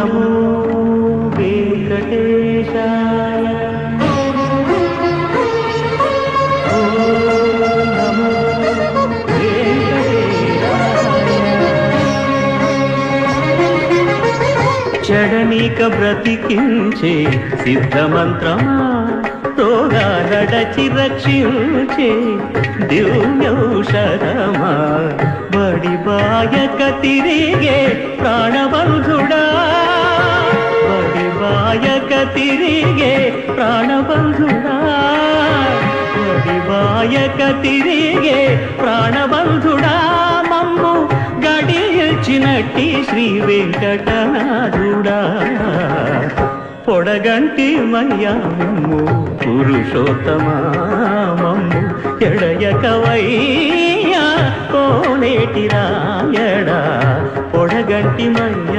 నమో వెంకటేశాయ. ఓం బ్రతికించే సిద్ధమంత్రమా రోగాలడచి రక్షించే దివ్యౌషధమా? బడి బాయక తిరిగే ప్రాణబంధు బడి బాయక తిరిగే ప్రాణబంధుడా. బడి బాయక తిరిగే ప్రాణబంధుడా. మమ్ము గడియచినట్టి శ్రీ వెంకటనాథుడా. పొడగంటి మయ్యాము పురుషోత్తమా మమ్ము ఎడయకవయ్యా. కోనేటి రాయడా పొడగంటి మయ్య.